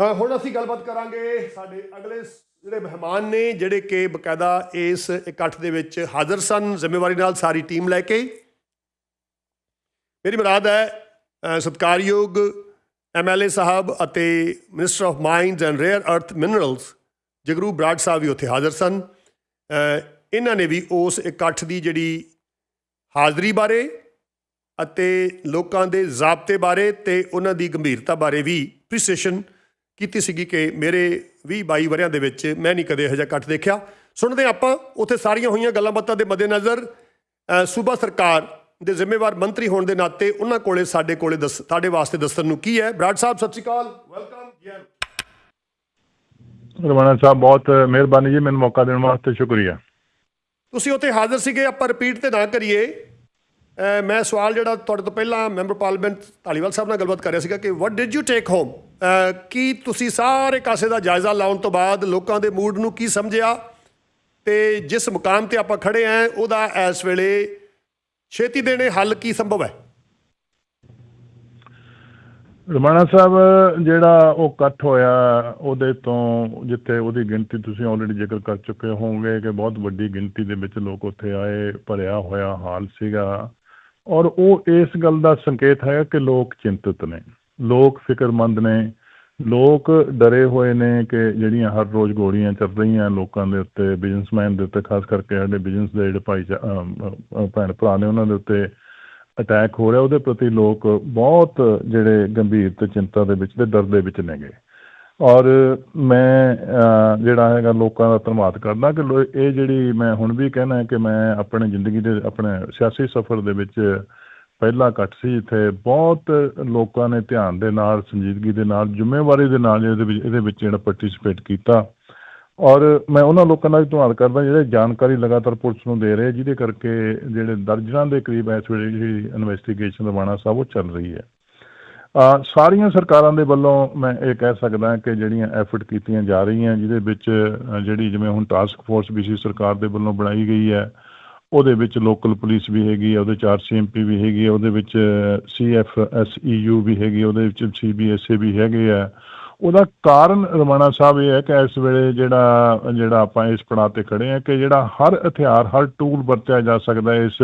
ਹਾਂ ਹੁਣ ਅਸੀਂ ਗੱਲਬਾਤ ਕਰਾਂਗੇ ਸਾਡੇ ਅਗਲੇ ਜਿਹੜੇ ਮਹਿਮਾਨ ਨੇ ਜਿਹੜੇ ਕਿ ਬਕਾਇਦਾ ਇਸ ਇਕੱਠ ਦੇ ਵਿੱਚ ਹਾਜ਼ਰ ਸਨ ਜ਼ਿੰਮੇਵਾਰੀ ਨਾਲ ਸਾਰੀ ਟੀਮ ਲੈ ਕੇ। ਮੇਰੀ ਮੁਰਾਦ ਹੈ ਅ, ਸਤਿਕਾਰਯੋਗ ਐਮਐਲਏ ਸਾਹਿਬ ਅਤੇ minister of mines and rare earth minerals Jagru Brar Sahib ਵੀ ਉੱਥੇ ਹਾਜ਼ਰ ਸਨ। ਇਹਨਾਂ ਨੇ ਵੀ ਉਸ ਇਕੱਠ ਦੀ ਜਿਹੜੀ ਹਾਜ਼ਰੀ ਬਾਰੇ ਅਤੇ ਲੋਕਾਂ ਦੇ ਜ਼ਾਬਤੇ ਬਾਰੇ ਤੇ ਉਹਨਾਂ ਦੀ ਗੰਭੀਰਤਾ ਬਾਰੇ ਵੀ ਅਪਰੀਸੀਏਸ਼ਨ ਕੀਤੀ ਸੀਗੀ ਕਿ ਮੇਰੇ 20 22 ਵਰਿਆਂ ਦੇ ਵਿੱਚ ਮੈਂ ਨਹੀਂ ਕਦੇ ਇਹੋ ਜਿਹਾ ਇਕੱਠ ਦੇਖਿਆ। ਸੁਣਦੇ ਆਪਾਂ ਉੱਥੇ ਸਾਰੀਆਂ ਹੋਈਆਂ ਗੱਲਾਂ ਬਾਤਾਂ ਦੇ ਮੱਦੇਨਜ਼ਰ ਸੂਬਾ ਸਰਕਾਰ ਦੇ ਜ਼ਿੰਮੇਵਾਰ ਮੰਤਰੀ ਹੋਣ ਦੇ ਨਾਤੇ ਉਹਨਾਂ ਕੋਲੇ ਸਾਡੇ ਕੋਲੇ ਦੱਸ ਸਾਡੇ ਵਾਸਤੇ ਦੱਸਣ ਨੂੰ ਕੀ ਹੈ? ਬਰਾੜ ਸਾਹਿਬ ਸਤਿ ਸ਼੍ਰੀ ਅਕਾਲ। ਵੈਲਕਮ ਜੀ। ਰਵਾਨਾ ਸਾਹਿਬ ਬਹੁਤ ਮਿਹਰਬਾਨੀ ਜੀ ਮੈਨੂੰ ਮੌਕਾ ਦੇਣ ਵਾਸਤੇ ਸ਼ੁਕਰੀਆ। ਤੁਸੀਂ ਉੱਥੇ ਹਾਜ਼ਰ ਸੀਗੇ ਆਪਾਂ ਰਿਪੀਟ ਤੇ ਨਾ ਕਰੀਏ। ਮੈਂ ਸਵਾਲ ਜਿਹੜਾ ਤੁਹਾਡੇ ਤੋਂ ਪਹਿਲਾਂ ਮੈਂਬਰ ਪਾਰਲੀਮੈਂਟ ਧਾਲੀਵਾਲ ਸਾਹਿਬ ਨਾਲ ਗੱਲਬਾਤ ਕਰ ਰਿਹਾ ਸੀਗਾ ਕਿ what did you take home ਕੀ ਤੁਸੀਂ ਸਾਰੇ ਕਾਸੇ ਦਾ ਜਾਇਜ਼ਾ ਲਾਉਣ ਤੋਂ ਬਾਅਦ ਲੋਕਾਂ ਦੇ ਮੂਡ ਨੂੰ ਕੀ ਸਮਝਿਆ? ਤੇ ਜਿਸ ਮੁਕਾਮ ਤੇ ਆਪਾਂ ਖੜੇ ਆਂ, ਉਹਦਾ ਇਸ ਵੇਲੇ ਛੇਤੀ ਦੇਣੇ ਹੱਲ ਕੀ ਸੰਭਵ ਹੈ? ਰਮਾਣਾ ਸਾਹਿਬ, ਜਿਹੜਾ ਉਹ ਇਕੱਠ ਹੋਇਆ, ਉਹਦੇ ਤੋਂ ਜਿੱਥੇ ਉਹਦੀ ਗਿਣਤੀ ਤੁਸੀਂ ਆਲਰੇਡੀ ਜ਼ਿਕਰ ਕਰ ਚੁੱਕੇ ਹੋਵੋਗੇ ਕਿ ਬਹੁਤ ਵੱਡੀ ਗਿਣਤੀ ਦੇ ਵਿੱਚ ਲੋਕ ਉੱਥੇ ਆਏ, ਭਰਿਆ ਹੋਇਆ ਹਾਲ ਸੀਗਾ। ਔਰ ਉਹ ਇਸ ਗੱਲ ਦਾ ਸੰਕੇਤ ਹੈ ਕਿ ਲੋਕ ਚਿੰਤਤ ਨੇ। ਲੋਕ ਫਿਕਰਮੰਦ ਨੇ, ਲੋਕ ਡਰੇ ਹੋਏ ਨੇ ਕਿ ਜਿਹੜੀਆਂ ਹਰ ਰੋਜ਼ ਗੋਲੀਆਂ ਚੱਲ ਰਹੀਆਂ ਲੋਕਾਂ ਦੇ ਉੱਤੇ ਬਿਜ਼ਨਸਮੈਨ ਦੇ ਉੱਤੇ, ਖਾਸ ਕਰਕੇ ਸਾਡੇ ਬਿਜ਼ਨਸ ਦੇ ਜਿਹੜੇ ਭਾਈ ਭੈਣ ਭਰਾ ਨੇ ਉਹਨਾਂ ਦੇ ਉੱਤੇ ਅਟੈਕ ਹੋ ਰਿਹਾ, ਉਹਦੇ ਪ੍ਰਤੀ ਲੋਕ ਬਹੁਤ ਜਿਹੜੇ ਗੰਭੀਰ ਤੇ ਚਿੰਤਾ ਦੇ ਵਿੱਚ ਤੇ ਡਰ ਦੇ ਵਿੱਚ ਨੇਗੇ। ਔਰ ਮੈਂ ਜਿਹੜਾ ਹੈਗਾ ਲੋਕਾਂ ਦਾ ਧੰਨਵਾਦ ਕਰਦਾ ਕਿ ਲੋ- ਇਹ ਜਿਹੜੀ ਮੈਂ ਹੁਣ ਵੀ ਕਹਿਣਾ ਕਿ ਮੈਂ ਆਪਣੇ ਜ਼ਿੰਦਗੀ ਦੇ, ਆਪਣੇ ਸਿਆਸੀ ਸਫ਼ਰ ਦੇ ਵਿੱਚ ਪਹਿਲਾ ਇਕੱਠ ਸੀ ਇੱਥੇ ਬਹੁਤ ਲੋਕਾਂ ਨੇ ਧਿਆਨ ਦੇ ਨਾਲ ਸੰਜੀਦਗੀ ਦੇ ਨਾਲ ਜ਼ਿੰਮੇਵਾਰੀ ਦੇ ਨਾਲ ਇਹਦੇ ਵਿੱਚ ਇਹਦੇ ਵਿੱਚ ਜਿਹੜਾ ਪਾਰਟਿਸਿਪੇਟ ਕੀਤਾ। ਔਰ ਮੈਂ ਉਹਨਾਂ ਲੋਕਾਂ ਦਾ ਵੀ ਧੰਨਵਾਦ ਕਰਦਾ ਜਿਹੜੇ ਜਾਣਕਾਰੀ ਲਗਾਤਾਰ ਪੁਲਿਸ ਨੂੰ ਦੇ ਰਹੇ ਜਿਹਦੇ ਕਰਕੇ ਜਿਹੜੇ ਦਰਜਨਾਂ ਦੇ ਕਰੀਬ ਇਸ ਵੇਲੇ ਜਿਹੜੀ ਇਨਵੈਸਟੀਗੇਸ਼ਨ ਰਵਾਨਾ ਸਾਹਿਬ ਉਹ ਚੱਲ ਰਹੀ ਹੈ। ਅ, ਸਾਰੀਆਂ ਸਰਕਾਰਾਂ ਦੇ ਵੱਲੋਂ ਮੈਂ ਇਹ ਕਹਿ ਸਕਦਾ ਕਿ ਜਿਹੜੀਆਂ ਐਫਰਟ ਕੀਤੀਆਂ ਜਾ ਰਹੀਆਂ ਜਿਹਦੇ ਵਿੱਚ ਜਿਹੜੀ ਜਿਵੇਂ ਹੁਣ ਟਾਸਕ ਫੋਰਸ ਬੀਸੀ ਸਰਕਾਰ ਦੇ ਵੱਲੋਂ ਬਣਾਈ ਗਈ ਹੈ ਉਹਦੇ ਵਿੱਚ ਲੋਕਲ ਪੁਲਿਸ ਵੀ ਹੈਗੀ ਆ, ਉਹਦੇ ਚ ਆਰਸੀਐਮਪੀ ਵੀ ਹੈਗੀ ਹੈ ਉਹਦੇ ਵਿੱਚ ਸੀਐਫਐਸਈਯੂ ਵੀ ਹੈਗੀ ਉਹਦੇ ਵਿੱਚ ਸੀਬੀਐਸਏ ਵੀ ਹੈਗੇ ਆ। ਉਹਦਾ ਕਾਰਨ ਰਮਾਣਾ ਸਾਹਿਬ ਇਹ ਹੈ ਕਿ ਇਸ ਵੇਲੇ ਜਿਹੜਾ ਜਿਹੜਾ ਆਪਾਂ ਇਸ ਪੜਾਅ ਤੇ ਖੜੇ ਆ ਕਿ ਜਿਹੜਾ ਹਰ ਹਥਿਆਰ, ਹਰ ਟੂਲ ਵਰਤਿਆ ਜਾ ਸਕਦਾ ਇਸ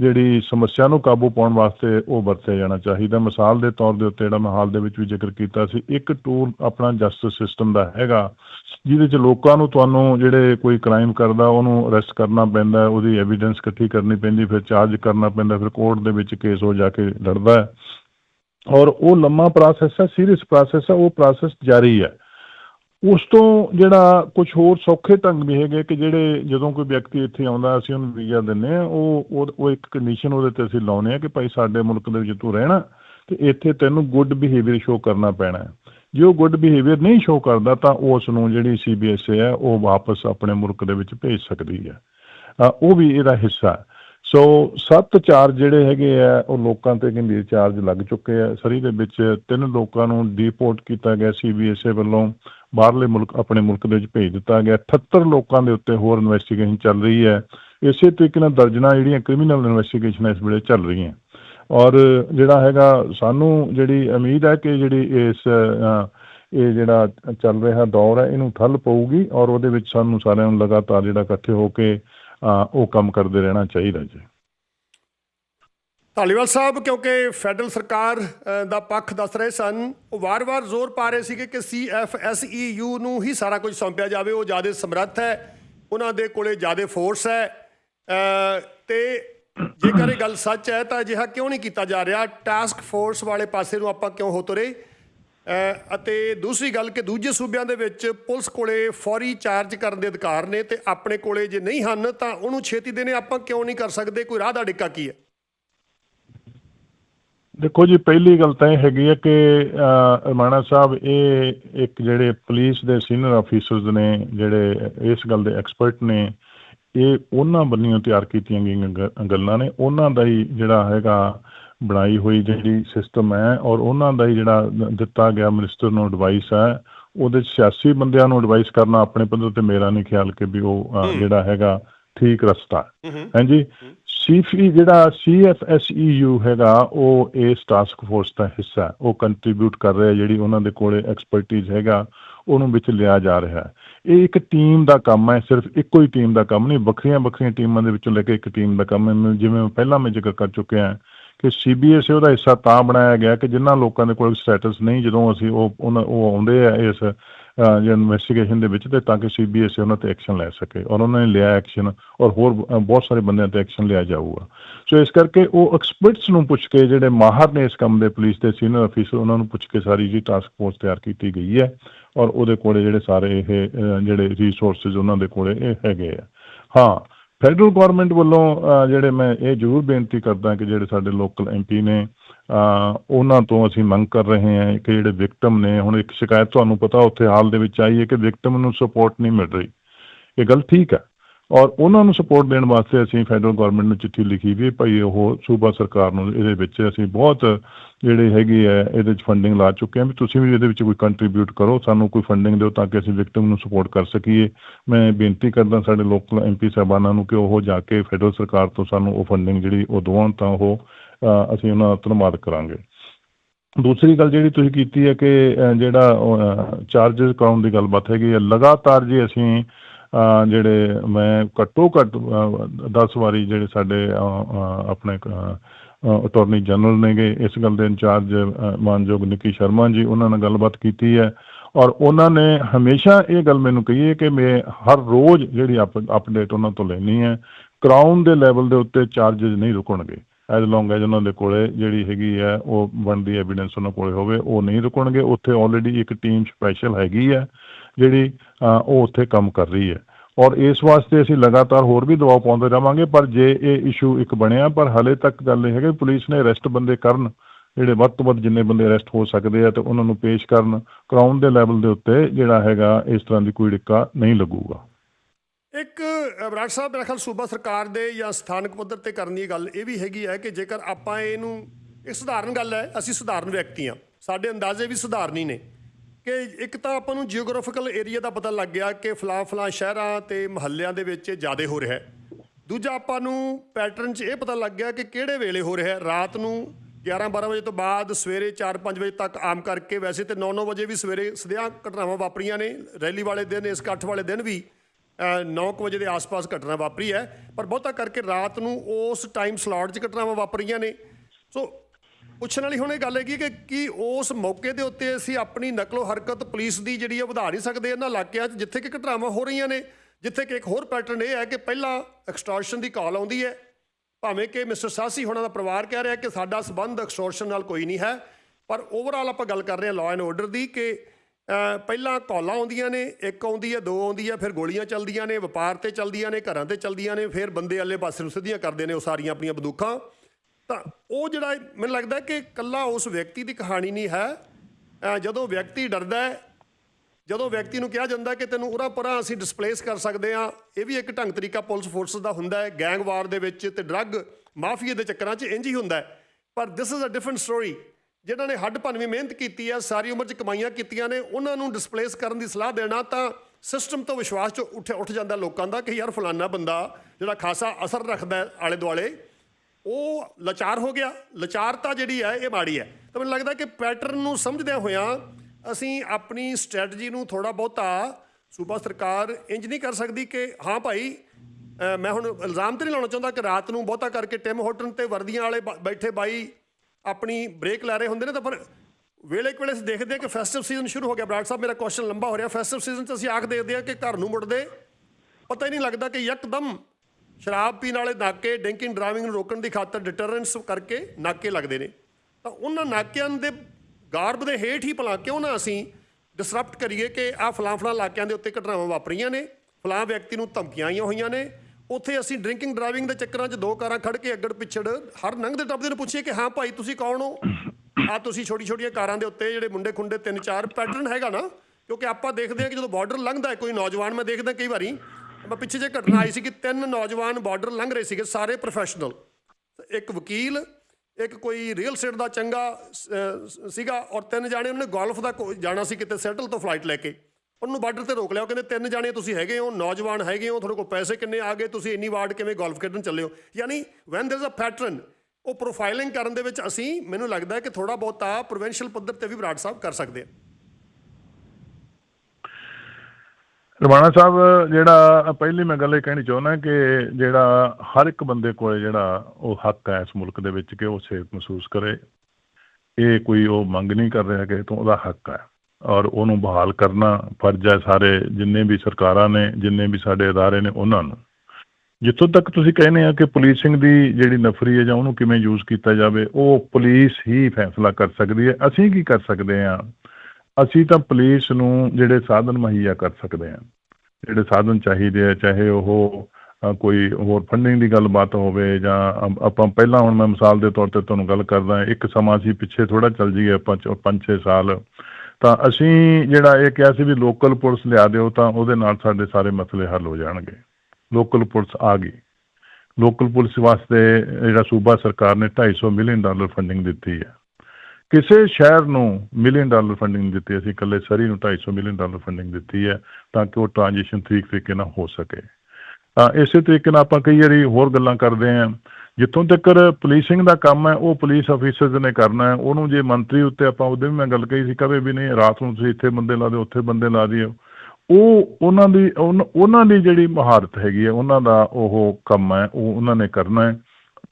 ਜਿਹੜੀ ਸਮੱਸਿਆ ਨੂੰ ਕਾਬੂ ਪਾਉਣ ਵਾਸਤੇ ਉਹ ਵਰਤਿਆ ਜਾਣਾ ਚਾਹੀਦਾ। ਮਿਸਾਲ ਦੇ ਤੌਰ ਦੇ ਉੱਤੇ ਜਿਹੜਾ ਮੈਂ ਹਾਲ ਦੇ ਵਿੱਚ ਵੀ ਜ਼ਿਕਰ ਕੀਤਾ ਸੀ, ਇੱਕ ਟੂਲ ਆਪਣਾ ਜਸਟਿਸ ਸਿਸਟਮ ਦਾ ਹੈਗਾ। ਜਿਹਦੇ ਚ ਲੋਕਾਂ ਨੂੰ ਤੁਹਾਨੂੰ ਜਿਹੜੇ ਕੋਈ ਕ੍ਰਾਈਮ ਕਰਦਾ, ਉਹਨੂੰ ਅਰੈਸਟ ਕਰਨਾ ਪੈਂਦਾ, ਉਹਦੀ ਐਵੀਡੈਂਸ ਇਕੱਠੀ ਕਰਨੀ ਪੈਂਦੀ, ਫਿਰ ਚਾਰਜ ਕਰਨਾ ਪੈਂਦਾ, ਫਿਰ ਕੋਰਟ ਦੇ ਵਿੱਚ ਕੇਸ ਹੋ ਜਾ ਕੇ ਲੜਦਾ ਹੈ। ਔਰ ਉਹ ਲੰਮਾ ਪ੍ਰੋਸੈਸ ਹੈ ਸੀਰੀਅਸ ਪ੍ਰੋਸੈਸ ਹੈ, ਉਹ ਪ੍ਰੋਸੈਸ ਜਾਰੀ ਹੈ। ਉਸ ਤੋਂ ਜਿਹੜਾ ਕੁਝ ਹੋਰ ਸੌਖੇ ਢੰਗ ਵੀ ਹੈਗੇ ਕਿ ਜਿਹੜੇ ਜਦੋਂ ਕੋਈ ਵਿਅਕਤੀ ਇੱਥੇ ਆਉਂਦਾ, ਅਸੀਂ ਉਹਨੂੰ ਵੀਜ਼ਾ ਦਿੰਨੇ ਆ ਉਹ ਉਹ ਇੱਕ ਕੰਡੀਸ਼ਨ ਉਹਦੇ ਤੇ ਅਸੀਂ ਲਾਉਨੇ ਆ ਕਿ ਭਾਈ ਸਾਡੇ ਮੁਲਕ ਦੇ ਵਿੱਚ ਤੂੰ ਰਹਿਣਾ ਤੇ ਇੱਥੇ ਤੈਨੂੰ ਗੁੱਡ ਬਿਹੇਵੀਅਰ ਸ਼ੋ ਕਰਨਾ ਪੈਣਾ ਹੈ। ਜੇ ਉਹ ਗੁੱਡ ਬਿਹੇਵੀਅਰ ਨਹੀਂ ਸ਼ੋ ਕਰਦਾ ਤਾਂ ਉਸ ਨੂੰ ਜਿਹੜੀ ਸੀਬੀਐਸਏ ਹੈ, ਉਹ ਵਾਪਸ ਆਪਣੇ ਮੁਲਕ ਦੇ ਵਿੱਚ ਭੇਜ ਸਕਦੀ ਹੈ। ਉਹ ਵੀ ਇਹਦਾ ਹਿੱਸਾ ਸੋ ਸੱਤ ਚਾਰਜ ਜਿਹੜੇ ਹੈਗੇ ਆ, ਉਹ ਲੋਕਾਂ ਤੇ ਗੰਭੀਰ ਚਾਰਜ ਲੱਗ ਚੁੱਕੇ ਆ। ਸਰੀ ਦੇ ਵਿੱਚ ਤਿੰਨ ਲੋਕਾਂ ਨੂੰ ਡੀਪੋਰਟ ਕੀਤਾ ਗਿਆ ਸੀਬੀਐਸਏ ਵੱਲੋਂ। ਬਾਹਰਲੇ ਮੁਲਕ, ਆਪਣੇ ਮੁਲਕ ਦੇ ਵਿੱਚ ਭੇਜ ਦਿੱਤਾ ਗਿਆ। 78 ਲੋਕਾਂ ਦੇ ਉੱਤੇ ਹੋਰ ਇਨਵੈਸਟੀਗੇਸ਼ਨ ਚੱਲ ਰਹੀ ਹੈ। ਇਸੇ ਤਰੀਕੇ ਨਾਲ ਦਰਜਨਾਂ ਜਿਹੜੀਆਂ ਕ੍ਰਿਮੀਨਲ ਇਨਵੈਸਟੀਗੇਸ਼ਨ ਇਸ ਵੇਲੇ ਚੱਲ ਰਹੀਆਂ। ਔਰ ਜਿਹੜਾ ਹੈਗਾ ਸਾਨੂੰ ਜਿਹੜੀ ਉਮੀਦ ਹੈ ਕਿ ਜਿਹੜੀ ਇਸ ਇਹ ਜਿਹੜਾ ਚੱਲ ਰਿਹਾ ਦੌਰ ਹੈ, ਇਹਨੂੰ ਠੱਲ ਪਊਗੀ ਔਰ ਉਹਦੇ ਵਿੱਚ ਸਾਨੂੰ ਸਾਰਿਆਂ ਨੂੰ ਲਗਾਤਾਰ ਜਿਹੜਾ ਇਕੱਠੇ ਹੋ ਕੇ ਉਹ ਕੰਮ ਕਰਦੇ ਰਹਿਣਾ ਚਾਹੀਦਾ ਜੀ। ਧਾਲੀਵਾਲ ਸਾਹਿਬ, ਕਿਉਂਕਿ ਫੈਡਰਲ ਸਰਕਾਰ ਦਾ ਪੱਖ ਦੱਸ ਰਹੇ ਸਨ, ਉਹ ਵਾਰ-ਵਾਰ ਜ਼ੋਰ ਪਾ ਰਹੇ ਸੀਗੇ ਕਿ ਸੀਐਫਐਸਈਯੂ ਨੂੰ ਹੀ ਸਾਰਾ ਕੁਝ ਸੌਂਪਿਆ ਜਾਵੇ, ਉਹ ਜ਼ਿਆਦਾ ਸਮਰੱਥ ਹੈ, ਉਹਨਾਂ ਦੇ ਕੋਲੇ ਜ਼ਿਆਦਾ ਫੋਰਸ ਹੈ ਤੇ ਜੇਕਰ ਇਹ ਗੱਲ ਸੱਚ ਹੈ ਤਾਂ ਅਜਿਹਾ ਕਿਉਂ ਨਹੀਂ ਕੀਤਾ ਜਾ ਰਿਹਾ? ਟਾਸਕ ਫੋਰਸ ਵਾਲੇ ਪਾਸੇ ਨੂੰ ਆਪਾਂ ਕਿਉਂ ਹੋ ਤੁਰੇ? ਅਤੇ ਦੂਸਰੀ ਗੱਲ ਕਿ ਦੂਜੇ ਸੂਬਿਆਂ ਦੇ ਵਿੱਚ ਪੁਲਿਸ ਕੋਲੇ ਫੌਰੀ ਚਾਰਜ ਕਰਨ ਦੇ ਅਧਿਕਾਰ ਨੇ ਤੇ ਆਪਣੇ ਕੋਲੇ ਜੇ ਨਹੀਂ ਹਨ ਤਾਂ ਉਹਨੂੰ ਛੇਤੀ ਦੇਣੇ ਆਪਾਂ ਕਿਉਂ ਨਹੀਂ ਕਰ ਸਕਦੇ? ਕੋਈ ਰਾਹ ਦਾ ਡਿੱਕਾ ਕੀ ਹੈ? ਦੇਖੋ ਜੀ, ਪਹਿਲੀ ਗੱਲ ਤਾਂ ਇਹ ਹੈਗੀ ਹੈ ਕਿ ਰਮਾਣਾ ਸਾਹਿਬ, ਇਹ ਇੱਕ ਜਿਹੜੇ ਪੁਲਿਸ ਦੇ ਸੀਨੀਅਰ ਅਫੀਸਰਸ ਨੇ, ਜਿਹੜੇ ਇਸ ਗੱਲ ਦੇ ਐਕਸਪਰਟ ਨੇ ਇਹ ਉਹਨਾਂ ਬੰਨਿਓ ਤਿਆਰ ਕੀਤੀਆਂ ਗਈਆਂ ਗ- ਗੱਲਾਂ ਨੇ। ਉਹਨਾਂ ਦਾ ਹੀ ਜਿਹੜਾ ਹੈਗਾ ਬਣਾਈ ਹੋਈ ਜਿਹੜੀ ਸਿਸਟਮ ਹੈ ਔਰ ਉਹਨਾਂ ਦਾ ਹੀ ਜਿਹੜਾ ਦ- ਦਿੱਤਾ ਗਿਆ ਮਿਨਿਸਟਰ ਨੂੰ ਐਡਵਾਈਸ ਹੈ ਉਹਦੇ 'ਚ ਬੰਦਿਆਂ ਨੂੰ ਐਡਵਾਈਸ ਕਰਨਾ ਆਪਣੇ ਪੱਧਰ ਤੇ ਮੇਰਾ ਨਹੀਂ ਖਿਆਲ ਕਿ ਵੀ ਉਹ ਅ, ਜਿਹੜਾ ਹੈਗਾ ਠੀਕ ਰਸਤਾ ਹੈ। ਹਾਂਜੀ? ਸੀਫੀ ਜਿਹੜਾ ਸੀਐਫਐਸਈਯੂ ਹੈਗਾ ਉਹ ਇਸ ਟਾਸਕ ਫੋਰਸ ਦਾ ਹਿੱਸਾ ਹੈ। ਉਹ ਕੰਟਰੀਬਿਊਟ ਕਰ ਰਿਹਾ ਜਿਹੜੀ ਉਹਨਾਂ ਦੇ ਕੋਲੇ ਐਕਸਪਰਟਿਜ਼ ਹੈਗਾ। ਉਹਨੂੰ ਵਿੱਚ ਲਿਆ ਜਾ ਰਿਹਾ ਹੈ। ਇਹ ਇੱਕ ਟੀਮ ਦਾ ਕੰਮ ਹੈ, ਸਿਰਫ ਇੱਕੋ ਹੀ ਟੀਮ ਦਾ ਕੰਮ ਨਹੀਂ ਵੱਖਰੀਆਂ ਵੱਖਰੀਆਂ ਟੀਮਾਂ ਦੇ ਵਿੱਚੋਂ ਲੈ ਕੇ ਇੱਕ ਟੀਮ ਦਾ ਕੰਮ ਹੈ। ਜਿਵੇਂ ਪਹਿਲਾਂ ਮੈਂ ਜ਼ਿਕਰ ਕਰ ਚੁੱਕਿਆ ਹਾਂ ਕਿ ਸੀਬੀਐਸ ਉਹਦਾ ਹਿੱਸਾ ਤਾਂ ਬਣਾਇਆ ਗਿਆ ਕਿ ਜਿਨ੍ਹਾਂ ਲੋਕਾਂ ਦੇ ਕੋਲ ਸਟੇਟਸ ਨਹੀਂ, ਜਦੋਂ ਅਸੀਂ ਉਹ, ਉਹਨਾਂ, ਉਹ ਆਉਂਦੇ ਆ ਇਸ ਇਨਵੈਸਟੀਗੇਸ਼ਨ ਦੇ ਵਿੱਚ ਤੇ ਤਾਂ ਕਿ ਸੀਬੀਐਸ ਉਹਨਾਂ ਤੇ ਐਕਸ਼ਨ ਲੈ ਸਕੇ ਔਰ ਉਹਨਾਂ ਨੇ ਲਿਆ ਐਕਸ਼ਨ ਔਰ ਹੋਰ ਬਹੁਤ ਸਾਰੇ ਬੰਦਿਆਂ ਤੇ ਐਕਸ਼ਨ ਲਿਆ ਜਾਊਗਾ। ਸੋ ਇਸ ਕਰਕੇ ਉਹ ਐਕਸਪਰਟਸ ਨੂੰ ਪੁੱਛ ਕੇ ਜਿਹੜੇ ਮਾਹਰ ਨੇ ਇਸ ਕੰਮ ਦੇ ਪੁਲਿਸ ਦੇ ਸੀਨੀਅਰ ਅਫੀਸਰ ਉਹਨਾਂ ਨੂੰ ਪੁੱਛ ਕੇ ਸਾਰੀ ਜੀ ਟਾਸਕ ਫੋਰਸ ਤਿਆਰ ਕੀਤੀ ਗਈ ਹੈ ਔਰ ਉਹਦੇ ਕੋਲੇ ਜਿਹੜੇ ਸਾਰੇ ਇਹ ਜਿਹੜੇ ਰਿਸੋਰਸਸ ਉਹਨਾਂ ਦੇ ਕੋਲੇ ਇਹ ਹੈਗੇ ਆ। ਹਾਂ ਫੈਡਰਲ ਗਵਰਨਮੈਂਟ ਵੱਲੋਂ ਜਿਹੜੇ ਮੈਂ ਇਹ ਜ਼ਰੂਰ ਬੇਨਤੀ ਕਰਦਾ ਕਿ ਜਿਹੜੇ ਸਾਡੇ ਲੋਕਲ ਐਮਪੀ ਨੇ ਉਹਨਾਂ ਤੋਂ ਅਸੀਂ ਮੰਗ ਕਰ ਰਹੇ ਹਾਂ ਕਿ ਜਿਹੜੇ ਵਿਕਟਮ ਨੇ, ਹੁਣ ਇੱਕ ਸ਼ਿਕਾਇਤ ਤੁਹਾਨੂੰ ਪਤਾ ਉੱਥੇ ਹਾਲ ਦੇ ਵਿੱਚ ਆਈ ਹੈ ਕਿ ਵਿਕਟਮ ਨੂੰ ਸਪੋਰਟ ਨਹੀਂ ਮਿਲ ਰਹੀ। ਇਹ ਗੱਲ ਠੀਕ ਹੈ। ਔਰ ਉਹਨਾਂ ਨੂੰ ਸਪੋਰਟ ਦੇਣ ਵਾਸਤੇ ਅਸੀਂ ਫੈਡਰਲ ਗਵਰਨਮੈਂਟ ਨੂੰ ਚਿੱਠੀ ਲਿਖੀ ਵੀ ਭਾਈ ਉਹ ਸੂਬਾ ਸਰਕਾਰ ਨੂੰ ਇਹਦੇ ਵਿੱਚ ਅਸੀਂ ਬਹੁਤ ਜਿਹੜੇ ਹੈਗੇ ਹੈ ਇਹਦੇ ਵਿੱਚ ਫੰਡਿੰਗ ਲਾ ਚੁੱਕੇ ਹਾਂ ਵੀ ਤੁਸੀਂ ਵੀ ਇਹਦੇ ਵਿੱਚ ਕੋਈ ਕੰਟਰੀਬਿਊਟ ਕਰੋ, ਸਾਨੂੰ ਕੋਈ ਫੰਡਿੰਗ ਦਿਓ ਤਾਂ ਕਿ ਅਸੀਂ ਵਿਕਟਮ ਨੂੰ ਸਪੋਰਟ ਕਰ ਸਕੀਏ। ਮੈਂ ਬੇਨਤੀ ਕਰਦਾ ਸਾਡੇ ਲੋਕਲ ਐਮਪੀ ਸਾਹਿਬਾਨਾਂ ਨੂੰ ਕਿ ਉਹ ਜਾ ਕੇ ਫੈਡਰਲ ਸਰਕਾਰ ਤੋਂ ਸਾਨੂੰ ਉਹ ਫੰਡਿੰਗ ਜਿਹੜੀ ਉਹ ਦਵਾਉਣ ਤਾਂ ਉਹ ਅਸੀਂ ਉਹਨਾਂ ਦਾ ਧੰਨਵਾਦ ਕਰਾਂਗੇ। ਦੂਸਰੀ ਗੱਲ ਜਿਹੜੀ ਤੁਸੀਂ ਕੀਤੀ ਹੈ ਕਿ ਜਿਹੜਾ ਚਾਰजेस ਕਰਾਉਣ ਦੀ ਗੱਲਬਾਤ ਹੈਗੀ ਹੈ, ਲਗਾਤਾਰ ਜੀ ਅਸੀਂ ਜਿਹੜੇ ਮੈਂ ਘੱਟੋ ਘੱਟ 10 ਵਾਰੀ ਜਿਹੜੇ ਸਾਡੇ ਆਪਣੇ ਅਟਾਰਨੀ ਜਨਰਲ ਨੇਗੇ, ਇਸ ਗੱਲ ਦੇ ਇੰਚਾਰਜ ਮਾਨਯੋਗ ਨਿੱਕੀ ਸ਼ਰਮਾ ਜੀ, ਉਹਨਾਂ ਨਾਲ ਗੱਲਬਾਤ ਕੀਤੀ ਹੈ। ਔਰ ਉਹਨਾਂ ਨੇ ਹਮੇਸ਼ਾ ਇਹ ਗੱਲ ਮੈਨੂੰ ਕਹੀ ਹੈ ਕਿ ਮੈਂ ਹਰ ਰੋਜ਼ ਜਿਹੜੀ ਅਪਡੇਟ ਉਹਨਾਂ ਤੋਂ ਲੈਣੀ ਹੈ ਕਰਾਊਨ ਦੇ ਲੈਵਲ ਦੇ ਉੱਤੇ ਚਾਰजेस ਨਹੀਂ ਰੁਕਣਗੇ। ਐਜ਼ ਲੌਂਗ ਐਜ਼ ਉਹਨਾਂ ਦੇ ਕੋਲੇ ਜਿਹੜੀ ਹੈਗੀ ਹੈ, ਉਹ ਬਣਦੀ ਐਵੀਡੈਂਸ ਉਹਨਾਂ ਕੋਲੇ ਹੋਵੇ, ਉਹ ਨਹੀਂ ਰੁਕਣਗੇ। ਉੱਥੇ ਆਲਰੇਡੀ ਇੱਕ ਟੀਮ ਸਪੈਸ਼ਲ ਹੈਗੀ ਹੈ। ਜਿਹੜੀ ਉਹ ਉੱਥੇ ਕੰਮ ਕਰ ਰਹੀ ਹੈ। ਔਰ ਇਸ ਵਾਸਤੇ ਅਸੀਂ ਲਗਾਤਾਰ ਹੋਰ ਵੀ ਦਬਾਅ ਪਾਉਂਦੇ ਰਵਾਂਗੇ ਪਰ ਜੇ ਇਹ ਇਸ਼ੂ ਇੱਕ ਬਣਿਆ, ਪਰ ਹਲੇ ਤੱਕ ਗੱਲ ਇਹ ਹੈ ਕਿ ਪੁਲਿਸ ਨੇ ਅਰੈਸਟ ਬੰਦੇ ਕਰਨ, ਜਿਹੜੇ ਵੱਧ ਤੋਂ ਵੱਧ ਜਿੰਨੇ ਬੰਦੇ ਅਰੈਸਟ ਹੋ ਸਕਦੇ ਆ ਤੇ ਉਹਨਾਂ ਨੂੰ ਪੇਸ਼ ਕਰਨ ਕਰਾਊਨ ਦੇ ਲੈਵਲ ਦੇ ਉੱਤੇ ਜਿਹੜਾ ਹੈਗਾ ਇਸ ਤਰ੍ਹਾਂ ਦੀ ਕੋਈ ਡਿੱਕਾ ਨਹੀਂ ਲੱਗੂਗਾ। ਇੱਕ ਬਰਾੜ ਸਾਹਿਬ, ਮੇਰਾ ਖਿਆਲ ਸੂਬਾ ਸਰਕਾਰ ਦੇ ਜਾਂ ਸਥਾਨਕ ਪੱਧਰ ਤੇ ਕਰਨ ਦੀ ਗੱਲ ਇਹ ਵੀ ਹੈਗੀ ਹੈ ਕਿ ਜੇਕਰ ਆਪਾਂ ਇਹਨੂੰ ਇਹ ਸਧਾਰਨ ਗੱਲ ਹੈ, ਅਸੀਂ ਸਧਾਰਨ ਵਿਅਕਤੀ ਹਾਂ। ਸਾਡੇ ਅੰਦਾਜ਼ੇ ਵੀ ਸਧਾਰਨ ਹੀ ਨੇ। ਕਿ ਇੱਕ ਤਾਂ ਆਪਾਂ ਨੂੰ ਜੀਓਗ੍ਰਾਫੀਕਲ ਏਰੀਆ ਦਾ ਪਤਾ ਲੱਗ ਗਿਆ ਕਿ ਫਲਾਂ ਫਲਾਂ ਸ਼ਹਿਰਾਂ ਤੇ ਮੁਹੱਲਿਆਂ ਦੇ ਵਿੱਚ ਜ਼ਿਆਦਾ ਹੋ ਰਿਹਾ ਹੈ। ਦੂਜਾ ਆਪਾਂ ਨੂੰ ਪੈਟਰਨ 'ਚ ਇਹ ਪਤਾ ਲੱਗ ਗਿਆ ਕਿ ਕਿਹੜੇ ਵੇਲੇ ਹੋ ਰਿਹਾ ਹੈ। ਰਾਤ ਨੂੰ 11 12 ਵਜੇ ਤੋਂ ਬਾਅਦ ਸਵੇਰੇ 4 5 ਵਜੇ ਤੱਕ ਆਮ ਕਰਕੇ ਵੈਸੇ ਤੇ 9 9 ਵਜੇ ਵੀ ਸਵੇਰੇ ਸਦਿਆਂ ਘਟਨਾਵਾਂ ਵਾਪਰੀਆਂ ਨੇ। ਰੈਲੀ ਵਾਲੇ ਦਿਨ, ਇਸ ਇਕੱਠ ਵਾਲੇ ਦਿਨ ਵੀ 9 ਵਜੇ ਦੇ ਆਸ-ਪਾਸ ਘਟਨਾ ਵਾਪਰੀ ਹੈ। ਪਰ ਬਹੁਤਾ ਕਰਕੇ ਰਾਤ ਨੂੰ ਉਸ ਟਾਈਮ ਸਲਾਟ 'ਚ ਘਟਨਾਵਾਂ ਵਾਪਰੀਆਂ ਨੇ। ਸੋ ਪੁੱਛਣ ਵਾਲੀ ਹੁਣ ਇਹ ਗੱਲ ਹੈਗੀ ਕਿ ਕੀ ਉਸ ਮੌਕੇ ਦੇ ਉੱਤੇ ਅਸੀਂ ਆਪਣੀ ਨਕਲੋ ਹਰਕਤ ਪੁਲਿਸ ਦੀ ਜਿਹੜੀ ਹੈ ਵਧਾ ਨਹੀਂ ਸਕਦੇ ਇਹਨਾਂ ਇਲਾਕਿਆਂ 'ਚ, ਜਿੱਥੇ ਕਿ ਘਟਨਾਵਾਂ ਹੋ ਰਹੀਆਂ ਨੇ, ਜਿੱਥੇ ਕਿ ਇੱਕ ਹੋਰ ਪੈਟਰਨ ਇਹ ਹੈ ਕਿ ਪਹਿਲਾਂ ਐਕਸਟੋਰਸ਼ਨ ਦੀ ਕਾਲ ਆਉਂਦੀ ਹੈ। ਭਾਵੇਂ ਕਿ ਮਿਸਟਰ ਸਾਸੀ ਹੋਣਾ ਦਾ ਪਰਿਵਾਰ ਕਹਿ ਰਿਹਾ ਕਿ ਸਾਡਾ ਸਬੰਧ ਐਕਸਟੋਰਸ਼ਨ ਨਾਲ ਕੋਈ ਨਹੀਂ ਹੈ, ਪਰ ਓਵਰਆਲ ਆਪਾਂ ਗੱਲ ਕਰ ਰਹੇ ਹਾਂ ਲਾਅ ਐਂਡ ਆਰਡਰ ਦੀ ਕਿ ਪਹਿਲਾਂ ਕਾਲਾਂ ਆਉਂਦੀਆਂ ਨੇ, ਇੱਕ ਆਉਂਦੀ ਹੈ, ਦੋ ਆਉਂਦੀ ਹੈ, ਫਿਰ ਗੋਲੀਆਂ ਚੱਲਦੀਆਂ ਨੇ, ਵਪਾਰ ਤੇ ਚੱਲਦੀਆਂ ਨੇ, ਘਰਾਂ ਤੇ ਚੱਲਦੀਆਂ ਨੇ, ਫਿਰ ਬੰਦੇ ਵਾਲੇ ਪਾਸੇ ਨੂੰ ਸਿੱਧੀਆਂ ਕਰਦੇ ਨੇ ਉਹ ਸਾਰੀਆਂ ਆਪਣੀਆਂ ਬੰਦੂਕਾਂ। ਤਾਂ ਉਹ ਜਿਹੜਾ ਮੈਨੂੰ ਲੱਗਦਾ ਕਿ ਕੱਲਾ ਉਸ ਵਿਅਕਤੀ ਦੀ ਕਹਾਣੀ ਨਹੀਂ ਹੈ। ਜਦੋਂ ਵਿਅਕਤੀ ਡਰਦਾ ਹੈ, ਜਦੋਂ ਵਿਅਕਤੀ ਨੂੰ ਕਿਹਾ ਜਾਂਦਾ ਕਿ ਤੈਨੂੰ ਉਰਾ ਪਰਾਂ ਅਸੀਂ ਡਿਸਪਲੇਸ ਕਰ ਸਕਦੇ ਹਾਂ, ਇਹ ਵੀ ਇੱਕ ਢੰਗ ਤਰੀਕਾ ਪੁਲਿਸ ਫੋਰਸਸ ਦਾ ਹੁੰਦਾ ਹੈ। ਗੈਂਗਵਾਰ ਦੇ ਵਿੱਚ ਤੇ ਡਰੱਗ ਮਾਫੀਆ ਦੇ ਚੱਕਰਾਂ 'ਚ ਇੰਜ ਹੀ ਹੁੰਦਾ ਹੈ। ਪਰ this is a different story ਜਿਨ੍ਹਾਂ ਨੇ ਹੱਡ ਭੰਨਵੀਂ ਮਿਹਨਤ ਕੀਤੀ ਹੈ, ਸਾਰੀ ਉਮਰ 'ਚ ਕਮਾਈਆਂ ਕੀਤੀਆਂ ਨੇ ਉਹਨਾਂ ਨੂੰ ਡਿਸਪਲੇਸ ਕਰਨ ਦੀ ਸਲਾਹ ਦੇਣਾ ਤਾਂ ਸਿਸਟਮ ਤੋਂ ਵਿਸ਼ਵਾਸ 'ਚ ਉੱਠ ਉੱਠ ਜਾਂਦਾ ਲੋਕਾਂ ਦਾ ਕਿ ਯਾਰ ਫਲਾਨਾ ਬੰਦਾ ਜਿਹੜਾ ਖਾਸਾ ਅਸਰ ਰੱਖਦਾ ਆਲੇ ਦੁਆਲੇ ਉਹ ਲਾਚਾਰ ਹੋ ਗਿਆ। ਲਾਚਾਰਤਾ ਜਿਹੜੀ ਹੈ, ਇਹ ਮਾੜੀ ਹੈ। ਤਾਂ ਮੈਨੂੰ ਲੱਗਦਾ ਕਿ ਪੈਟਰਨ ਨੂੰ ਸਮਝਦਿਆਂ ਹੋਇਆਂ ਅਸੀਂ ਆਪਣੀ ਸਟ੍ਰੈਟਜੀ ਨੂੰ ਥੋੜਾ ਬਹੁਤਾ ਸੂਬਾ ਸਰਕਾਰ ਇੰਜ ਨਹੀਂ ਕਰ ਸਕਦੀ ਕਿ ਹਾਂ ਭਾਈ ਮੈਂ ਹੁਣ ਇਲਜ਼ਾਮ ਤੇ ਨਹੀਂ ਲਾਉਣਾ ਚਾਹੁੰਦਾ ਕਿ ਰਾਤ ਨੂੰ ਬਹੁਤਾ ਕਰਕੇ ਟਿਮ ਹੋਟਨ ਤੇ ਵਰਦੀਆਂ ਵਾਲੇ ਬ- ਬੈਠੇ ਬਾਈ ਆਪਣੀ ਬ੍ਰੇਕ ਲੈ ਰਹੇ ਹੁੰਦੇ ਨੇ ਤਾਂ ਪਰ ਵੇਲੇ ਕੁ ਵੇਲੇ ਅਸੀਂ ਦੇਖਦੇ ਹਾਂ ਕਿ ਫੈਸਟਿਵ ਸੀਜ਼ਨ ਸ਼ੁਰੂ ਹੋ ਗਿਆ। ਬਰਾੜ ਸਾਹਿਬ, ਮੇਰਾ ਕੁਐਸਚਨ ਲੰਬਾ ਹੋ ਰਿਹਾ। ਫੈਸਟਿਵ ਸੀਜ਼ਨ 'ਚ ਅਸੀਂ ਆਖ ਦੇਖਦੇ ਹਾਂ ਕਿ ਘਰ ਨੂੰ ਮੁੜਦੇ। ਪਤਾ ਹੀ ਨਹੀਂ ਲੱਗਦਾ ਕਿ ਯਕਦਮ ਸ਼ਰਾਬ ਪੀਣ ਵਾਲੇ ਨਾਕੇ, ਡਰਿੰਕਿੰਗ, ਡਰਾਈਵਿੰਗ ਨੂੰ ਰੋਕਣ ਦੀ ਖਾਤਰ ਡਿਟਰੈਂਸ ਕਰਕੇ ਨਾਕੇ ਲੱਗਦੇ ਨੇ। ਤਾਂ ਉਹਨਾਂ ਨਾਕਿਆਂ ਦੇ ਗਾਰਬ ਦੇ ਹੇਠ ਹੀ ਭਲਾ ਕਿਉਂ ਨਾ ਅਸੀਂ ਡਿਸਰਪਟ ਕਰੀਏ ਕਿ ਆਹ ਫਲਾਂ ਫਲਾਂ ਇਲਾਕਿਆਂ ਦੇ ਉੱਤੇ ਘਟਨਾਵਾਂ ਵਾਪਰੀਆਂ ਨੇ, ਫਲਾਂ ਵਿਅਕਤੀ ਨੂੰ ਧਮਕੀਆਂ ਆਈਆਂ ਹੋਈਆਂ ਨੇ। ਉੱਥੇ ਅਸੀਂ ਡਰਿੰਕਿੰਗ, ਡਰਾਈਵਿੰਗ ਦੇ ਚੱਕਰਾਂ 'ਚ ਦੋ ਕਾਰਾਂ ਖੜ ਕੇ ਅੱਗੜ ਪਿੱਛੜ ਹਰ ਨੰਗਦੇ ਟੱਪਦੇ ਨੂੰ ਪੁੱਛੀਏ ਕਿ ਹਾਂ ਭਾਈ ਤੁਸੀਂ ਕੌਣ ਹੋ? ਆ ਤੁਸੀਂ ਛੋਟੀ ਛੋਟੀਆਂ ਕਾਰਾਂ ਦੇ ਉੱਤੇ ਜਿਹੜੇ ਮੁੰਡੇ ਖੁੰਡੇ ਤਿੰਨ ਚਾਰ ਪੈਟਰਨ ਹੈਗਾ ਨਾ, ਕਿਉਂਕਿ ਆਪਾਂ ਦੇਖਦੇ ਹਾਂ ਕਿ ਜਦੋਂ ਬਾਰਡਰ ਲੰਘਦਾ ਕੋਈ ਨੌਜਵਾਨ ਮੈਂ ਦੇਖਦਾ ਕਈ ਵਾਰੀ ਪਿੱਛੇ ਜੇ ਘਟਨਾ ਆਈ ਸੀ ਕਿ ਤਿੰਨ ਨੌਜਵਾਨ ਬਾਰਡਰ ਲੰਘ ਰਹੇ ਸੀਗੇ ਸਾਰੇ ਪ੍ਰੋਫੈਸ਼ਨਲ ਇੱਕ ਵਕੀਲ ਇੱਕ ਕੋਈ ਰੀਅਲ ਸਟੇਟ ਦਾ ਚੰਗਾ ਅਹ, ਸੀਗਾ ਔਰ ਤਿੰਨ ਜਾਣੇ ਉਹਨੇ ਗੋਲਫ ਦਾ ਕੋ- ਜਾਣਾ ਸੀ ਕਿਤੇ ਸੈਟਲ ਤੋਂ ਫਲਾਈਟ ਲੈ ਕੇ। ਉਹਨੂੰ ਬਾਰਡਰ ਤੇ ਰੋਕ ਲਿਆ। ਉਹ ਕਹਿੰਦੇ ਤਿੰਨ ਜਾਣੇ ਤੁਸੀਂ ਹੈਗੇ ਹੋ ਨੌਜਵਾਨ ਹੈਗੇ ਹੋ ਤੁਹਾਡੇ ਕੋਲ ਪੈਸੇ ਕਿੰਨੇ ਆ ਗਏ ਤੁਸੀਂ ਇੰਨੀ ਵਾਰਡ ਕਿਵੇਂ ਗੋਲਫ ਖੇਡਣ ਚੱਲੇ ਹੋ? ਯਾਨੀ when there is a pattern ਉਹ ਪ੍ਰੋਫਾਈਲਿੰਗ ਕਰਨ ਦੇ ਵਿੱਚ ਅਸੀਂ ਮੈਨੂੰ ਲੱਗਦਾ ਹੈ ਕਿ ਥੋੜਾ ਬਹੁਤਾ ਪ੍ਰੋਵਿੰਸ਼ੀਅਲ ਪੱਧਰ ਤੇ ਵੀ ਬਰਾੜ ਸਾਹਿਬ ਕਰ ਸਕਦੇ ਆ। ਰਮਾਣਾ ਸਾਹਿਬ ਜਿਹੜਾ ਪਹਿਲੀ ਮੈਂ ਗੱਲ ਇਹ ਕਹਿਣੀ ਚਾਹੁੰਦਾ ਕਿ ਜਿਹੜਾ ਹਰ ਇੱਕ ਬੰਦੇ ਕੋਲ ਜਿਹੜਾ ਉਹ ਹੱਕ ਹੈ ਇਸ ਮੁਲਕ ਦੇ ਵਿੱਚ ਕਿ ਉਹ ਸੇਫ ਮਹਿਸੂਸ ਕਰੇ ਇਹ ਕੋਈ ਉਹ ਮੰਗ ਨਹੀਂ ਕਰ ਰਿਹਾ ਕਿ ਤੋਂ ਉਹਦਾ ਹੱਕ ਹੈ ਔਰ ਉਹਨੂੰ ਬਹਾਲ ਕਰਨਾ ਫਰਜ਼ ਹੈ ਸਾਰੇ ਜਿੰਨੇ ਵੀ ਸਰਕਾਰਾਂ ਨੇ ਜਿੰਨੇ ਵੀ ਸਾਡੇ ادارے ਨੇ ਉਹਨਾਂ ਨੂੰ ਜਿੱਥੋਂ ਤੱਕ ਤੁਸੀਂ ਕਹਿੰਦੇ ਆ ਕਿ ਪੁਲਿਸਿੰਗ ਦੀ ਜਿਹੜੀ ਨਫਰੀ ਹੈ ਜਾਂ ਉਹਨੂੰ ਕਿਵੇਂ ਯੂਜ਼ ਕੀਤਾ ਜਾਵੇ ਉਹ ਪੁਲਿਸ ਹੀ ਫੈਸਲਾ ਕਰ ਸਕਦੀ ਹੈ ਅਸੀਂ ਕੀ ਕਰ ਸਕਦੇ ਹਾਂ ਅਸੀਂ ਤਾਂ ਪੁਲਿਸ ਨੂੰ ਜਿਹੜੇ ਸਾਧਨ ਮੁਹੱਈਆ ਕਰ ਸਕਦੇ ਹਾਂ। ਜਿਹੜੇ ਸਾਧਨ ਚਾਹੀਦੇ ਆ, ਚਾਹੇ ਉਹ ਕੋਈ ਹੋਰ ਫੰਡਿੰਗ ਦੀ ਗੱਲਬਾਤ ਹੋਵੇ ਜਾਂ ਆਪਾਂ ਪਹਿਲਾਂ ਹੁਣ ਮੈਂ ਮਿਸਾਲ ਦੇ ਤੌਰ ਤੇ ਤੁਹਾਨੂੰ ਗੱਲ ਕਰਦਾ, ਇੱਕ ਸਮਾਂ ਸੀ ਪਿੱਛੇ ਥੋੜਾ ਚੱਲ ਜੀ ਆਪਾਂ 5-6 ਸਾਲ। ਤਾਂ ਅਸੀਂ ਜਿਹੜਾ ਇਹ ਕਿਹਾ ਸੀ ਵੀ ਲੋਕਲ ਪੁਲਿਸ ਲਿਆ ਦਿਓ ਤਾਂ ਉਹਦੇ ਨਾਲ ਸਾਡੇ ਸਾਰੇ ਮਸਲੇ ਹੱਲ ਹੋ ਜਾਣਗੇ। ਲੋਕਲ ਪੁਲਿਸ ਆ ਗਈ। ਲੋਕਲ ਪੁਲਿਸ ਵਾਸਤੇ ਜਿਹੜਾ ਸੂਬਾ ਸਰਕਾਰ ਨੇ 250 ਮਿਲੀਅਨ ਡਾਲਰ ਫੰਡਿੰਗ ਦਿੱਤੀ ਹੈ। ਕਿਸੇ ਸ਼ਹਿਰ ਨੂੰ ਮਿਲੀਅਨ ਡਾਲਰ ਫੰਡਿੰਗ ਦਿੱਤੀ, ਅਸੀਂ ਇਕੱਲੇ ਸਰੀ ਨੂੰ 250 ਮਿਲੀਅਨ ਡਾਲਰ ਫੰਡਿੰਗ ਦਿੱਤੀ ਹੈ ਤਾਂ ਕਿ ਉਹ ਟ੍ਰਾਂਜੀਸ਼ਨ ਠੀਕ ਤਰੀਕੇ ਨਾਲ ਹੋ ਸਕੇ। ਤਾਂ ਇਸੇ ਤਰੀਕੇ ਨਾਲ ਆਪਾਂ ਕਈ ਵਾਰੀ ਹੋਰ ਗੱਲਾਂ ਕਰਦੇ ਹਾਂ। ਜਿੱਥੋਂ ਤੱਕ ਪੁਲਿਸਿੰਗ ਦਾ ਕੰਮ ਹੈ, ਉਹ ਪੁਲਿਸ ਅਫੀਸਰਸ ਨੇ ਕਰਨਾ ਹੈ। ਉਹਨੂੰ ਜੇ ਮੰਤਰੀ ਉੱਤੇ ਆਪਾਂ ਉਹਦੇ ਵੀ ਮੈਂ ਗੱਲ ਕਹੀ ਸੀ ਕਦੇ ਵੀ ਨਹੀਂ, ਰਾਤ ਨੂੰ ਤੁਸੀਂ ਇੱਥੇ ਬੰਦੇ ਲਾ ਦਿਓ, ਉੱਥੇ ਬੰਦੇ ਲਾ ਦਿਓ। ਉਹ ਉਹਨਾਂ ਦੀ ਉਨ- ਉਹਨਾਂ ਦੀ ਜਿਹੜੀ ਮਹਾਰਤ ਹੈਗੀ ਹੈ, ਉਹਨਾਂ ਦਾ ਉਹ ਕੰਮ ਹੈ, ਉਹ ਉਹਨਾਂ ਨੇ ਕਰਨਾ ਹੈ।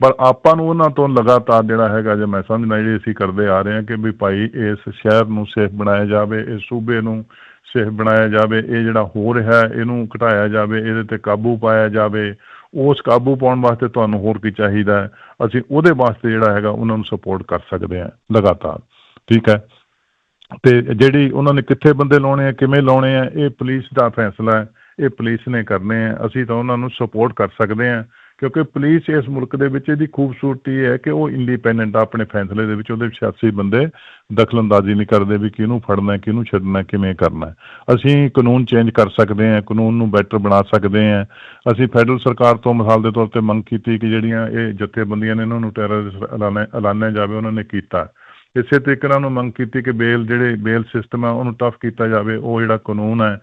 ਪਰ ਆਪਾਂ ਨੂੰ ਉਹਨਾਂ ਤੋਂ ਲਗਾਤਾਰ ਜਿਹੜਾ ਹੈਗਾ ਜੇ ਮੈਂ ਸਮਝਣਾ ਜਿਹੜੀ ਅਸੀਂ ਕਰਦੇ ਆ ਰਹੇ ਹਾਂ ਕਿ ਵੀ ਭਾਈ ਇਸ ਸ਼ਹਿਰ ਨੂੰ ਸੇਫ ਬਣਾਇਆ ਜਾਵੇ, ਇਸ ਸੂਬੇ ਨੂੰ ਸੇਫ ਬਣਾਇਆ ਜਾਵੇ, ਇਹ ਜਿਹੜਾ ਹੋ ਰਿਹਾ ਹੈ ਇਹਨੂੰ ਘਟਾਇਆ ਜਾਵੇ, ਇਹਦੇ ਤੇ ਕਾਬੂ ਪਾਇਆ ਜਾਵੇ, ਉਸ ਕਾਬੂ ਪਾਉਣ ਵਾਸਤੇ ਤੁਹਾਨੂੰ ਹੋਰ ਕੀ ਚਾਹੀਦਾ ਹੈ? ਅਸੀਂ ਉਹਦੇ ਵਾਸਤੇ ਜਿਹੜਾ ਹੈਗਾ ਉਹਨਾਂ ਨੂੰ ਸਪੋਰਟ ਕਰ ਸਕਦੇ ਹਾਂ ਲਗਾਤਾਰ, ਠੀਕ ਹੈ? ਤੇ ਜਿਹੜੀ ਉਹਨਾਂ ਨੇ ਕਿੱਥੇ ਬੰਦੇ ਲਾਉਣੇ ਆ, ਕਿਵੇਂ ਲਾਉਣੇ ਆ, ਇਹ ਪੁਲਿਸ ਦਾ ਫੈਸਲਾ ਹੈ, ਇਹ ਪੁਲਿਸ ਨੇ ਕਰਨੇ ਆ, ਅਸੀਂ ਤਾਂ ਉਹਨਾਂ ਨੂੰ ਸਪੋਰਟ ਕਰ ਸਕਦੇ ਹਾਂ। ਕਿਉਂਕਿ ਪੁਲਿਸ ਇਸ ਮੁਲਕ ਦੇ ਵਿੱਚ ਇਹਦੀ ਖੂਬਸੂਰਤੀ ਹੈ ਕਿ ਉਹ ਇੰਡੀਪੈਂਡੈਂਟ ਆਪਣੇ ਫੈਸਲੇ ਦੇ ਵਿੱਚ, ਉਹਦੇ ਸਿਆਸੀ ਬੰਦੇ ਦਖਲਅੰਦਾਜ਼ੀ ਨਹੀਂ ਕਰਦੇ ਵੀ ਕਿਹਨੂੰ ਫੜਨਾ ਕਿਹਨੂੰ ਛੱਡਣਾ ਕਿਵੇਂ ਕਰਨਾ ਅਸੀਂ ਕਾਨੂੰਨ ਚੇਂਜ ਕਰ ਸਕਦੇ ਹਾਂ, ਕਾਨੂੰਨ ਨੂੰ ਬੈਟਰ ਬਣਾ ਸਕਦੇ ਹਾਂ। ਅਸੀਂ ਫੈਡਰਲ ਸਰਕਾਰ ਤੋਂ ਮਿਸਾਲ ਦੇ ਤੌਰ ਤੇ ਮੰਗ ਕੀਤੀ ਕਿ ਜਿਹੜੀਆਂ ਇਹ ਜਥੇਬੰਦੀਆਂ ਨੇ, ਇਹਨਾਂ ਨੂੰ ਟੈਰਰਿਸਟ ਐਲਾਨਿਆ ਐਲਾਨਿਆ ਜਾਵੇ, ਉਹਨਾਂ ਨੇ ਕੀਤਾ। ਇਸੇ ਤਰੀਕੇ ਨਾਲ ਉਹਨੂੰ ਮੰਗ ਕੀਤੀ ਕਿ ਬੇਲ ਜਿਹੜੇ ਬੇਲ ਸਿਸਟਮ ਆ, ਉਹਨੂੰ ਟਫ ਕੀਤਾ ਜਾਵੇ, ਉਹ ਜਿਹੜਾ ਕਾਨੂੰਨ ਹੈ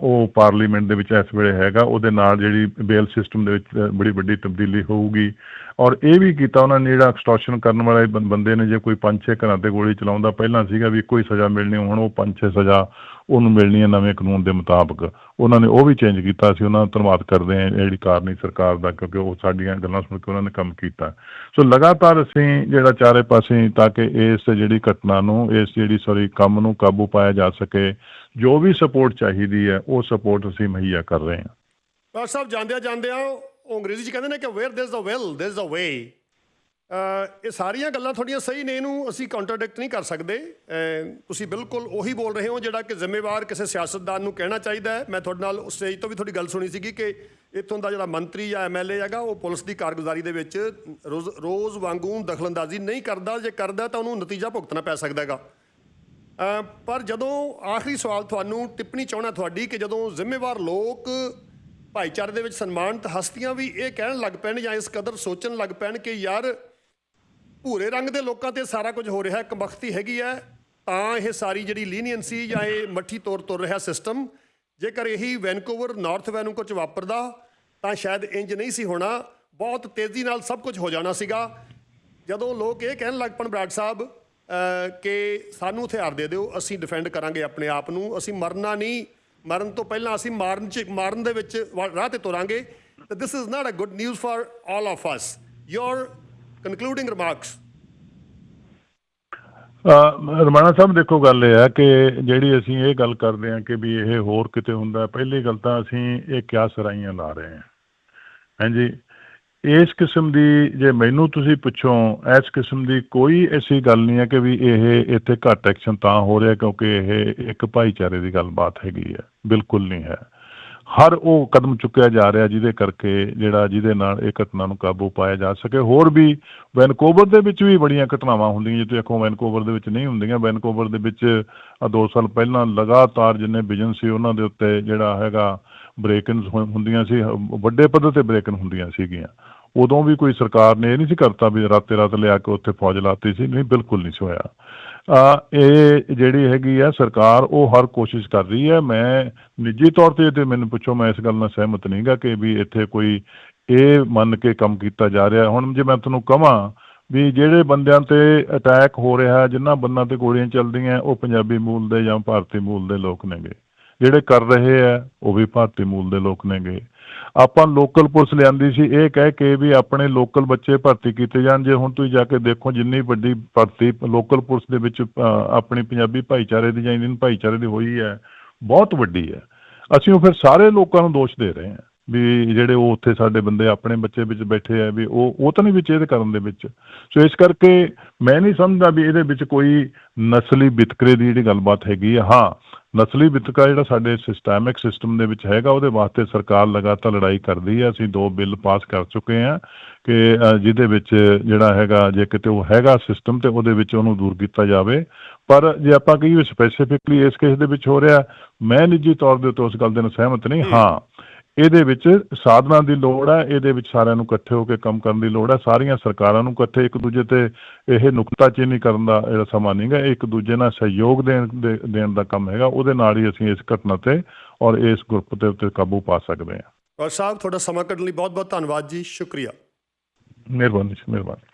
ਉਹ ਪਾਰਲੀਮੈਂਟ ਦੇ ਵਿੱਚ ਇਸ ਵੇਲੇ ਹੈਗਾ, ਉਹਦੇ ਨਾਲ ਜਿਹੜੀ ਬੇਲ ਸਿਸਟਮ ਦੇ ਵਿੱਚ ਬੜੀ ਵੱਡੀ ਤਬਦੀਲੀ ਹੋਊਗੀ। ਔਰ ਇਹ ਵੀ ਕੀਤਾ ਉਹਨਾਂ ਨੇ ਜਿਹੜਾ ਐਕਸਟੋਰਸ਼ਨ ਕਰਨ ਵਾਲੇ ਬੰਦੇ ਨੇ, ਜੇ ਕੋਈ ਪੰਜ ਛੇ ਘਰਾਂ ਤੇ ਗੋਲੀ ਚਲਾਉਂਦਾ, ਪਹਿਲਾਂ ਸੀਗਾ ਵੀ ਇੱਕੋ ਹੀ ਸਜ਼ਾ ਮਿਲਣੀ, ਹੁਣ ਉਹ ਪੰਜ ਛੇ ਸਜ਼ਾ ਉਹਨੂੰ ਮਿਲਣੀ ਹੈ ਨਵੇਂ ਕਾਨੂੰਨ ਦੇ ਮੁਤਾਬਕ। ਉਹਨਾਂ ਨੇ ਉਹ ਵੀ ਚੇਂਜ ਕੀਤਾ ਸੀ, ਉਹਨਾਂ ਦਾ ਧੰਨਵਾਦ ਕਰਦੇ ਹਾਂ ਜਿਹੜੀ ਕਾਰਨੀ ਸਰਕਾਰ ਦਾ, ਕਿਉਂਕਿ ਉਹ ਸਾਡੀਆਂ ਗੱਲਾਂ ਸੁਣ ਕੇ ਉਹਨਾਂ ਨੇ ਕੰਮ ਕੀਤਾ। ਸੋ ਲਗਾਤਾਰ ਅਸੀਂ ਜਿਹੜਾ ਚਾਰੇ ਪਾਸੇ ਤਾਂ ਕਿ ਇਸ ਜਿਹੜੀ ਘਟਨਾ ਨੂੰ, ਇਸ ਜਿਹੜੀ ਸੌਰੀ ਕੰਮ ਨੂੰ ਕਾਬੂ ਪਾਇਆ ਜਾ ਸਕੇ, ਜੋ ਵੀ ਸਪੋਰਟ ਚਾਹੀਦੀ ਹੈ, ਉਹ ਸਪੋਰਟ ਅਸੀਂ ਮੁਹੱਈਆ ਕਰ ਰਹੇ ਹਾਂ। ਡਾਕਟਰ ਸਾਹਿਬ ਜਾਂਦਿਆਂ ਜਾਂਦਿਆਂ ਉਹ ਅੰਗਰੇਜ਼ੀ ਚ ਕਹਿੰਦੇ ਨੇ ਕਿ where there is a will there is a way ਇਹ ਸਾਰੀਆਂ ਗੱਲਾਂ ਤੁਹਾਡੀਆਂ ਸਹੀ ਨੇ, ਇਹਨੂੰ ਅਸੀਂ ਕਾਉਂਟਰਡਿਕਟ ਨਹੀਂ ਕਰ ਸਕਦੇ। ਤੁਸੀਂ ਬਿਲਕੁਲ ਉਹੀ ਬੋਲ ਰਹੇ ਹੋ ਜਿਹੜਾ ਕਿ ਜ਼ਿੰਮੇਵਾਰ ਕਿਸੇ ਸਿਆਸਤਦਾਨ ਨੂੰ ਕਹਿਣਾ ਚਾਹੀਦਾ ਹੈ। ਮੈਂ ਤੁਹਾਡੇ ਨਾਲ ਉਸ ਸਟੇਜ ਤੋਂ ਵੀ ਤੁਹਾਡੀ ਗੱਲ ਸੁਣੀ ਸੀਗੀ ਕਿ ਇੱਥੋਂ ਦਾ ਜਿਹੜਾ ਮੰਤਰੀ ਜਾਂ ਐਮਐਲਏ ਹੈਗਾ, ਉਹ ਪੁਲਿਸ ਦੀ ਕਾਰਗੁਜ਼ਾਰੀ ਦੇ ਵਿੱਚ ਰੋਜ਼ ਰੋਜ਼ ਵਾਂਗੂ ਦਖਲਅੰਦਾਜ਼ੀ ਨਹੀਂ ਕਰਦਾ। ਜੇ ਕਰਦਾ ਤਾਂ ਉਹਨੂੰ ਨਤੀਜਾ ਭੁਗਤਣਾ ਪੈ ਸਕਦਾ ਹੈਗਾ। ਪਰ ਜਦੋਂ ਆਖਰੀ ਸਵਾਲ ਤੁਹਾਨੂੰ, ਟਿੱਪਣੀ ਚਾਹਣਾ ਤੁਹਾਡੀ ਕਿ ਜਦੋਂ ਜ਼ਿੰਮੇਵਾਰ ਲੋਕ ਭਾਈਚਾਰੇ ਦੇ ਵਿੱਚ ਸਨਮਾਨਿਤ ਹਸਤੀਆਂ ਵੀ ਇਹ ਕਹਿਣ ਲੱਗ ਪੈਣ ਜਾਂ ਇਸ ਕਦਰ ਸੋਚਣ ਲੱਗ ਪੈਣ ਕਿ ਯਾਰ ਭੂਰੇ ਰੰਗ ਦੇ ਲੋਕਾਂ ਤੇ ਸਾਰਾ ਕੁਝ ਹੋ ਰਿਹਾ ਹੈ ਕਮਖਤੀ ਹੈਗੀ ਹੈ, ਤਾਂ ਇਹ ਸਾਰੀ ਜਿਹੜੀ ਲੀਨੀਅੰਸੀ ਜਾਂ ਇਹ ਮੱਠੀ ਤੌਰ ਤੁਰ ਰਿਹਾ ਸਿਸਟਮ ਜੇਕਰ ਇਹੀ ਵੈਨਕੂਵਰ ਨਾਰਥ ਵੈਨਕੂਵਰ ਚ ਵਾਪਰਦਾ, ਤਾਂ ਸ਼ਾਇਦ ਇੰਜ ਨਹੀਂ ਸੀ ਹੋਣਾ, ਬਹੁਤ ਤੇਜ਼ੀ ਨਾਲ ਸਭ ਕੁਝ ਹੋ ਜਾਣਾ ਸੀਗਾ। ਜਦੋਂ ਲੋਕ ਇਹ ਕਹਿਣ ਲੱਗ ਪਣ ਬਰਾੜ ਸਾਹਿਬ ਕਿ ਸਾਨੂੰ ਹਥਿਆਰ ਦੇ ਦਿਓ, ਅਸੀਂ ਡਿਫੈਂਡ ਕਰਾਂਗੇ ਆਪਣੇ ਆਪ ਨੂੰ, ਅਸੀਂ ਮਰਨਾ ਨਹੀਂ, ਮਰਨ ਤੋਂ ਪਹਿਲਾਂ ਅਸੀਂ ਮਾਰਨ ਚ, ਮਾਰਨ ਦੇ ਵਿੱਚ ਵਾ- ਰਾਹ ਤੇ ਤੁਰਾਂਗੇ। ਤਾਂ this is not a good news for all of us your concluding remarks Ramana ਸਾਹਿਬ, ਦੇਖੋ, ਗੱਲ ਇਹ ਹੈ ਕਿ ਜਿਹੜੀ ਅਸੀਂ ਇਹ ਗੱਲ ਕਰਦੇ ਹਾਂ ਕਿ ਵੀ ਇਹ ਹੋਰ ਕਿਤੇ ਹੁੰਦਾ, ਪਹਿਲੀ ਗੱਲ ਤਾਂ ਅਸੀਂ ਇਹ ਕਿਆ ਸਰਾਈਆਂ ਲਾ ਰਹੇ ਹਾਂ। ਹਾਂਜੀ ਇਸ ਕਿਸਮ ਦੀ ਜੇ ਮੈਨੂੰ ਤੁਸੀਂ ਪੁੱਛੋ, ਇਸ ਕਿਸਮ ਦੀ ਕੋਈ ਐਸੀ ਗੱਲ ਨਹੀਂ ਹੈ ਕਿ ਵੀ ਇਹ ਇੱਥੇ ਘੱਟ ਐਕਸ਼ਨ ਤਾਂ ਹੋ ਰਿਹਾ ਕਿਉਂਕਿ ਇਹ ਇੱਕ ਭਾਈਚਾਰੇ ਦੀ ਗੱਲਬਾਤ ਹੈਗੀ ਹੈ। ਬਿਲਕੁਲ ਨਹੀਂ ਹੈ। ਹਰ ਉਹ ਕਦਮ ਚੁੱਕਿਆ ਜਾ ਰਿਹਾ ਜਿਹਦੇ ਕਰਕੇ ਜਿਹੜਾ ਜਿਹਦੇ ਨਾਲ ਇਹ ਘਟਨਾ ਨੂੰ ਕਾਬੂ ਪਾਇਆ ਜਾ ਸਕੇ। ਹੋਰ ਵੀ ਵੈਨਕੂਵਰ ਦੇ ਵਿੱਚ ਵੀ ਬੜੀਆਂ ਘਟਨਾਵਾਂ ਹੁੰਦੀਆਂ, ਜੇ ਤੁਸੀਂ ਦੇਖੋ ਵੈਨਕੂਵਰ ਦੇ ਵਿੱਚ ਨਹੀਂ ਹੁੰਦੀਆਂ। ਵੈਨਕੂਵਰ ਦੇ ਵਿੱਚ ਆ 2 ਸਾਲ ਪਹਿਲਾਂ ਲਗਾਤਾਰ ਜਿੰਨੇ ਬਿਜ਼ਨਸ ਸੀ, ਉਹਨਾਂ ਦੇ ਉੱਤੇ ਜਿਹੜਾ ਹੈਗਾ ਬ੍ਰੇਕਨਸ ਹੁੰਦੀਆਂ ਸੀ ਵੱਡੇ ਪੱਧਰ ਤੇ ਬ੍ਰੇਕਨ ਹੁੰਦੀਆਂ ਸੀਗੀਆਂ। ਉਦੋਂ ਵੀ ਕੋਈ ਸਰਕਾਰ ਨੇ ਇਹ ਨਹੀਂ ਸੀ ਕਰਤਾ ਵੀ ਰਾਤੇ ਰਾਤ ਲਿਆ ਕੇ ਉੱਥੇ ਫੌਜ ਲਾਤੀ ਸੀ। ਨਹੀਂ, ਬਿਲਕੁਲ ਨਹੀਂ ਸੀ ਹੋਇਆ। ਇਹ ਜਿਹੜੀ ਹੈਗੀ ਆ ਸਰਕਾਰ, ਉਹ ਹਰ ਕੋਸ਼ਿਸ਼ ਕਰ ਰਹੀ ਹੈ। ਮੈਂ ਨਿੱਜੀ ਤੌਰ ਤੇ ਤੇ ਮੈਨੂੰ ਪੁੱਛੋ, ਮੈਂ ਇਸ ਗੱਲ ਨਾਲ ਸਹਿਮਤ ਨਹੀਂਗਾ ਕਿ ਵੀ ਇੱਥੇ ਕੋਈ ਇਹ ਮੰਨ ਕੇ ਕੰਮ ਕੀਤਾ ਜਾ ਰਿਹਾ। ਹੁਣ ਜੇ ਮੈਂ ਤੁਹਾਨੂੰ ਕਹਾਂ ਵੀ ਜਿਹੜੇ ਬੰਦਿਆਂ ਤੇ ਅਟੈਕ ਹੋ ਰਿਹਾ ਜਿਨ੍ਹਾਂ ਬੰਦਿਆਂ ਤੇ ਗੋਲੀਆਂ ਚੱਲਦੀਆਂ, ਉਹ ਪੰਜਾਬੀ ਮੂਲ ਦੇ ਜਾਂ ਭਾਰਤੀ ਮੂਲ ਦੇ ਲੋਕ ਨੇਗੇ। ਜਿਹੜੇ ਕਰ ਰਹੇ ਆ, ਉਹ ਵੀ ਭਾਰਤੀ ਮੂਲ ਦੇ ਲੋਕ ਨੇਗੇ। ਆਪਾਂ ਲੋਕਲ ਪੁਲਿਸ ਲਿਆਂਦੀ ਸੀ, ਇਹ ਕਹਿ ਕੇ ਵੀ ਆਪਣੇ ਲੋਕਲ ਬੱਚੇ ਭਰਤੀ ਕੀਤੇ ਜਾਣ। ਜੇ ਹੁਣ ਤੁਸੀਂ ਜਾ ਕੇ ਦੇਖੋ, ਜਿੰਨੀ ਵੱਡੀ ਭਰਤੀ ਲੋਕਲ ਪੁਲਿਸ ਦੇ ਵਿੱਚ ਆਪਣੀ ਪੰਜਾਬੀ ਭਾਈਚਾਰੇ ਦੀ ਜਾਂ ਇੰਡੀਅਨ ਭਾਈਚਾਰੇ ਦੀ ਹੋਈ ਹੈ, ਬਹੁਤ ਵੱਡੀ ਹੈ। ਅਸੀਂ ਉਹ ਫਿਰ ਸਾਰੇ ਲੋਕਾਂ ਨੂੰ ਦੋਸ਼ ਦੇ ਰਹੇ ਹਾਂ। ਵੀ ਜਿਹੜੇ ਉਹ ਉੱਥੇ ਸਾਡੇ ਬੰਦੇ ਆਪਣੇ ਬੱਚੇ ਵਿੱਚ ਬੈਠੇ ਆ ਵੀ ਉਹ ਉਹ ਤਾਂ ਨਹੀਂ ਵਿੱਚ ਇਹਦੇ ਕਰਨ ਦੇ ਵਿੱਚ। ਸੋ ਇਸ ਕਰਕੇ ਮੈਂ ਨਹੀਂ ਸਮਝਦਾ ਵੀ ਇਹਦੇ ਵਿੱਚ ਕੋਈ ਨਸਲੀ ਵਿਤਕਰੇ ਦੀ ਜਿਹੜੀ ਗੱਲਬਾਤ ਹੈਗੀ ਆ। ਹਾਂ, ਨਸਲੀ ਵਿਤਕਰਾ ਜਿਹੜਾ ਸਾਡੇ ਸਿਸਟੈਮਿਕ ਸਿਸਟਮ ਦੇ ਵਿੱਚ ਹੈਗਾ, ਉਹਦੇ ਵਾਸਤੇ ਸਰਕਾਰ ਲਗਾਤਾਰ ਲੜਾਈ ਕਰਦੀ ਹੈ ਅਸੀਂ ਦੋ ਬਿੱਲ ਪਾਸ ਕਰ ਚੁੱਕੇ ਹਾਂ ਕਿ ਜਿਹਦੇ ਵਿੱਚ ਜਿਹੜਾ ਹੈਗਾ, ਜੇ ਕਿਤੇ ਉਹ ਹੈਗਾ ਸਿਸਟਮ ਤੇ ਉਹਦੇ ਵਿੱਚ ਉਹਨੂੰ ਦੂਰ ਕੀਤਾ ਜਾਵੇ। ਪਰ ਜੇ ਆਪਾਂ ਕਹੀਏ ਸਪੈਸੀਫਿਕਲੀ ਇਸ ਕੇਸ ਦੇ ਵਿੱਚ ਹੋ ਰਿਹਾ, ਮੈਂ ਨਿੱਜੀ ਤੌਰ ਦੇ ਉੱਤੇ ਉਸ ਗੱਲ ਦੇ ਨਾਲ ਸਹਿਮਤ ਨਹੀਂ। ਹਾਂ ਇਹਦੇ ਵਿੱਚ ਸਾਧਨਾਂ ਦੀ ਲੋੜ ਹੈ ਇਹਦੇ ਵਿੱਚ ਸਾਰਿਆਂ ਨੂੰ ਇਕੱਠੇ ਹੋ ਕੇ ਕੰਮ ਕਰਨ ਦੀ ਲੋੜ ਹੈ ਸਾਰੀਆਂ ਸਰਕਾਰਾਂ ਨੂੰ ਇਕੱਠੇ ਇੱਕ ਦੂਜੇ ਤੇ ਇਹ ਨੁਕਤਾਚੀਨੀ ਕਰਨ ਦਾ ਜਿਹੜਾ ਸਮਾਂ ਨਹੀਂਗਾ ਇੱਕ ਦੂਜੇ ਨਾਲ ਸਹਿਯੋਗ ਦੇਣ ਦੇ- ਦੇਣ ਦਾ ਕੰਮ ਹੈਗਾ ਉਹਦੇ ਨਾਲ ਹੀ ਅਸੀਂ ਇਸ ਘਟਨਾ ਤੇ ਔਰ ਇਸ ਗਰੁੱਪ ਦੇ ਉੱਤੇ ਕਾਬੂ ਪਾ ਸਕਦੇ ਹਾਂ। ਔਰ ਸਾਹਿਬ ਤੁਹਾਡਾ ਸਮਾਂ ਕੱਢਣ ਲਈ ਬਹੁਤ ਬਹੁਤ ਧੰਨਵਾਦ ਜੀ ਸ਼ੁਕਰੀਆ। ਮਿਹਰਬਾਨੀ ਜੀ, ਮਿਹਰਬਾਨੀ।